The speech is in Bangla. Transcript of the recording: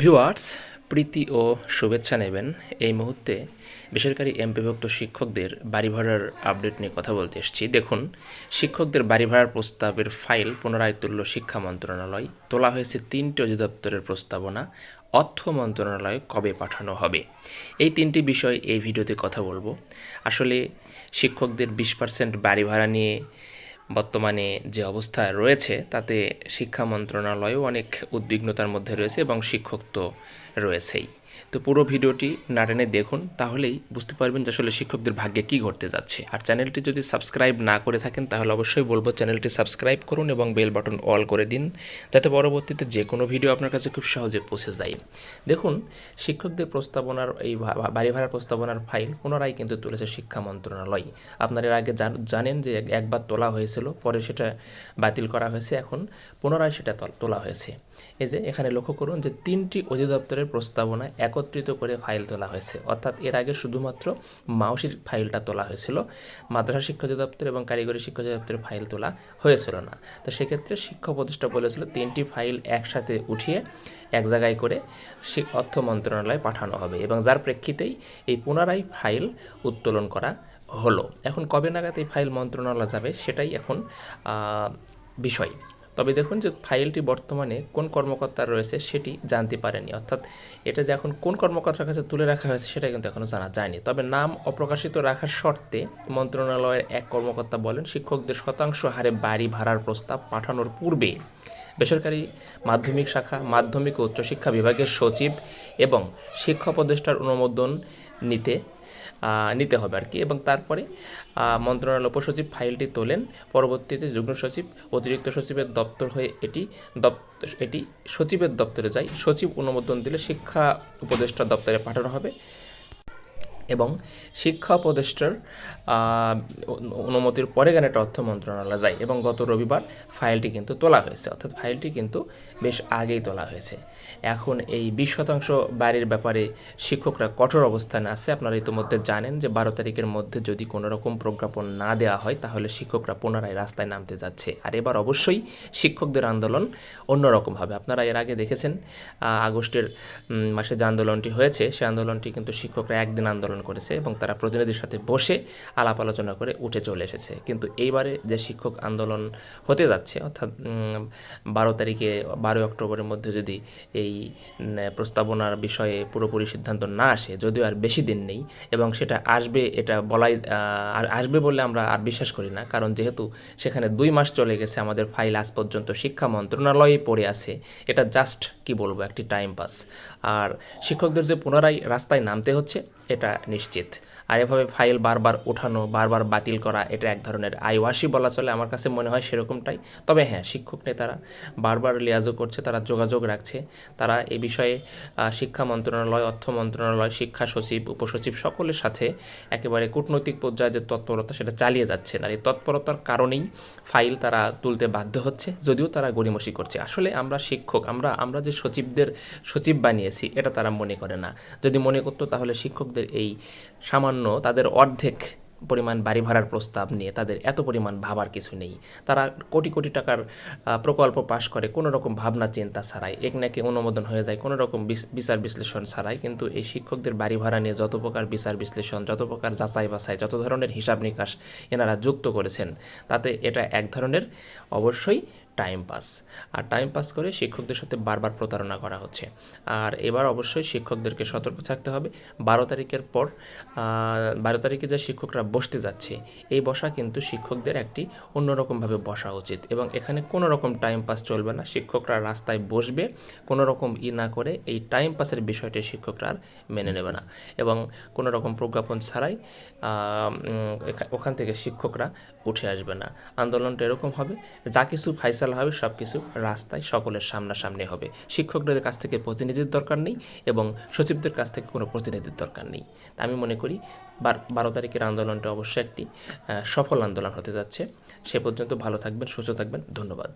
ভিউয়ার্স, প্রীতি ও শুভেচ্ছা নেবেন। এই মুহূর্তে বেসরকারি এমপিভুক্ত শিক্ষকদের বাড়ি ভাড়ার আপডেট নিয়ে কথা বলতে এসেছি। দেখুন, শিক্ষকদের বাড়ি ভাড়ার প্রস্তাবের ফাইল পুনরায় তুলল শিক্ষা মন্ত্রণালয়। তোলা হয়েছে তিনটি অধিদপ্তরের প্রস্তাবনা। অর্থ মন্ত্রণালয়ে কবে পাঠানো হবে? এই তিনটি বিষয় এই ভিডিওতে কথা বলব। আসলে শিক্ষকদের বিশ পার্সেন্ট বাড়ি ভাড়া নিয়ে বর্তমানে যে অবস্থা রয়েছে তাতে শিক্ষা মন্ত্রণালয়ও অনেক উদ্বিগ্নতার মধ্যে রয়েছে এবং শিক্ষক তো রয়েছেই। তো পুরো ভিডিওটি না টেনে দেখুন, তাহলেই বুঝতে পারবেন যে আসলে শিক্ষকদের ভাগ্যে কী ঘটতে যাচ্ছে। আর চ্যানেলটি যদি সাবস্ক্রাইব না করে থাকেন, তাহলে অবশ্যই বলব চ্যানেলটি সাবস্ক্রাইব করুন এবং বেল বাটন অল করে দিন, যাতে পরবর্তীতে যে কোনো ভিডিও আপনার কাছে খুব সহজে পৌঁছে যায়। দেখুন, শিক্ষকদের প্রস্তাবনার এই বাড়ি ভাড়ার প্রস্তাবনার ফাইল পুনরায় কিন্তু তুলেছে শিক্ষা মন্ত্রণালয়। আপনারা আগে জানেন যে একবার তোলা হয়েছিল, পরে সেটা বাতিল করা হয়েছে, এখন পুনরায় সেটা তোলা হয়েছে। এই যে এখানে লক্ষ্য করুন যে তিনটি অধিদপ্তরের প্রস্তাবনা একত্রিত করে ফাইল তোলা হয়েছে। অর্থাৎ এর আগে শুধুমাত্র মাউসির ফাইলটা তোলা হয়েছিল, মাদ্রাসা শিক্ষা অধিদপ্তর এবং কারিগরি শিক্ষা অধিদপ্তরের ফাইল তোলা হয়েছিল না। তো সেক্ষেত্রে শিক্ষা প্রতিষ্ঠা বলেছিল তিনটি ফাইল একসাথে উঠিয়ে এক জায়গায় করে সে অর্থ মন্ত্রণালয়ে পাঠানো হবে এবং যার প্রেক্ষিতেই এই পুনরায় ফাইল উত্তোলন করা হলো। এখন কবে নাগাদ এই ফাইল মন্ত্রণালয় যাবে সেটাই এখন বিষয়। তবে দেখুন যে ফাইলটি বর্তমানে কোন কর্মকর্তার রয়েছে সেটি জানতে পারেনি অর্থাৎ এটা যে এখন কোন কর্মকর্তার কাছে তুলে রাখা হয়েছে সেটা কিন্তু এখনও জানা যায়নি। তবে নাম অপ্রকাশিত রাখার শর্তে মন্ত্রণালয়ের এক কর্মকর্তা বলেন, শিক্ষকদের শতাংশ হারে বাড়ি ভাড়ার প্রস্তাব পাঠানোর পূর্বে বেসরকারি মাধ্যমিক শাখা, মাধ্যমিক ও উচ্চশিক্ষা বিভাগের সচিব এবং শিক্ষা উপদেষ্টার অনুমোদন নিতে নিতে হবে আর কি এবং তারপরে মন্ত্রণালয় উপসচিব ফাইলটি তোলেন। পরবর্তীতে যুগ্ম সচিব, অতিরিক্ত সচিবের দপ্তর হয়ে এটি এটি সচিবের দপ্তরে যায়। সচিব অনুমোদন দিলে শিক্ষা উপদেষ্টা দপ্তরে পাঠানো হবে। এবং শিক্ষা উপদেষ্টার অনুমতির পরে কেন এটা অর্থ মন্ত্রণালয় যায় এবং গত রবিবার ফাইলটি কিন্তু তোলা হয়েছে। অর্থাৎ ফাইলটি কিন্তু বেশ আগেই তোলা হয়েছে। এখন এই বিশ শতাংশ বাড়ির ব্যাপারে শিক্ষকরা কঠোর অবস্থানে আছে। আপনারা ইতিমধ্যে জানেন যে বারো তারিখের মধ্যে যদি কোনো রকম প্রজ্ঞাপন না দেওয়া হয়, তাহলে শিক্ষকরা পুনরায় রাস্তায় নামতে যাচ্ছে। আর এবার অবশ্যই শিক্ষকদের আন্দোলন অন্যরকম হবে। আপনারা এর আগে দেখেছেন আগস্টের মাসে যে আন্দোলনটি হয়েছে, সে আন্দোলনটি কিন্তু শিক্ষকরা একদিন আন্দোলন করেছে এবং তারা প্রতিনিধির সাথে বসে আলাপ আলোচনা করে উঠে চলে এসেছে। কিন্তু এইবারে যে শিক্ষক আন্দোলন হতে যাচ্ছে, অর্থাৎ বারো তারিখে, বারোই অক্টোবরের মধ্যে যদি এই প্রস্তাবনার বিষয়ে পুরোপুরি সিদ্ধান্ত না আসে, যদিও আর বেশি দিন নেই এবং সেটা আসবে, এটা বলাই আর আসবে বলে আমরা আর বিশ্বাস করি না। কারণ যেহেতু সেখানে দুই মাস চলে গেছে, আমাদের ফাইল আজ পর্যন্ত শিক্ষা মন্ত্রণালয়ে পড়ে আছে। এটা জাস্ট, কি বলব, একটি টাইম পাস। আর শিক্ষকদের যে পুনরায় রাস্তায় নামতে হচ্ছে এটা নিশ্চিত। আর এভাবে ফাইল বারবার ওঠানো, বারবার বাতিল করা, এটা এক ধরনের আইওয়াসি বলা চলে আমার কাছে মনে হয় সেরকমটাই। তবে হ্যাঁ শিক্ষক নেতারা বারবার লিয়াজও করছে, তারা যোগাযোগ রাখছে। তারা এ বিষয়ে শিক্ষা মন্ত্রণালয়, অর্থ মন্ত্রণালয়, শিক্ষা সচিব, উপসচিব সকলের সাথে একেবারে কূটনৈতিক পর্যায়ে যে তৎপরতা সেটা চালিয়ে যাচ্ছেন। আর এই তৎপরতার কারণেই ফাইল তারা তুলতে বাধ্য হচ্ছে, যদিও তারা গড়িমসি করছে। আসলে আমরা শিক্ষক, আমরা আমরা যে সচিবদের সচিব বানিয়েছি, এটা তারা মনে করে না। যদি মনে করতো তাহলে শিক্ষকদের এই সামান্য তাদের অর্ধেক পরিমাণ বাড়ি ভাড়ার প্রস্তাব নিয়ে তাদের এত পরিমাণ ভাবার কিছু নেই। তারা কোটি কোটি টাকার প্রকল্প পাশ করে কোনো রকম ভাবনা চিন্তা ছাড়াই, এক নাকি অনুমোদন হয়ে যায় কোনো রকম বিচার বিশ্লেষণ ছাড়াই। কিন্তু এই শিক্ষকদের বাড়ি ভাড়া নিয়ে যত প্রকার বিচার বিশ্লেষণ, যত প্রকার যাচাই বাছাই, যত ধরনের হিসাব নিকাশ এনারা যুক্ত করেছেন, তাতে এটা এক ধরনের অবশ্যই টাইম পাস আর টাইম পাস করে শিক্ষকদের সাথে বারবার প্রতারণা করা হচ্ছে। আর এবার অবশ্যই শিক্ষকদেরকে সতর্ক থাকতে হবে। বারো তারিখের পর বারো তারিখে যে শিক্ষকরা বসতে যাচ্ছে, এই বসা কিন্তু শিক্ষকদের একটি অন্যরকমভাবে বসা উচিত। এবং এখানে কোনো রকম টাইম পাস চলবে না। শিক্ষকরা রাস্তায় বসবে কোনো রকম ই না করে এই টাইম পাসের বিষয়টি শিক্ষকরা আর মেনে নেবে না। এবং কোনো রকম প্রজ্ঞাপন ছাড়াই ওখান থেকে শিক্ষকরা উঠে আসবে না। আন্দোলনটা এরকম হবে, যা কিছু ফাইসালা হবে সব কিছু রাস্তায় সকলের সামনাসামনি হবে। শিক্ষকদের কাছ থেকে প্রতিনিধির দরকার নেই এবং সচিবদের কাছ থেকে কোনো প্রতিনিধির দরকার নেই। আমি মনে করি, বারো তারিখের আন্দোলনটা অবশ্যই একটি সফল আন্দোলন হতে যাচ্ছে। সে পর্যন্ত ভালো থাকবেন, সুস্থ থাকবেন। ধন্যবাদ।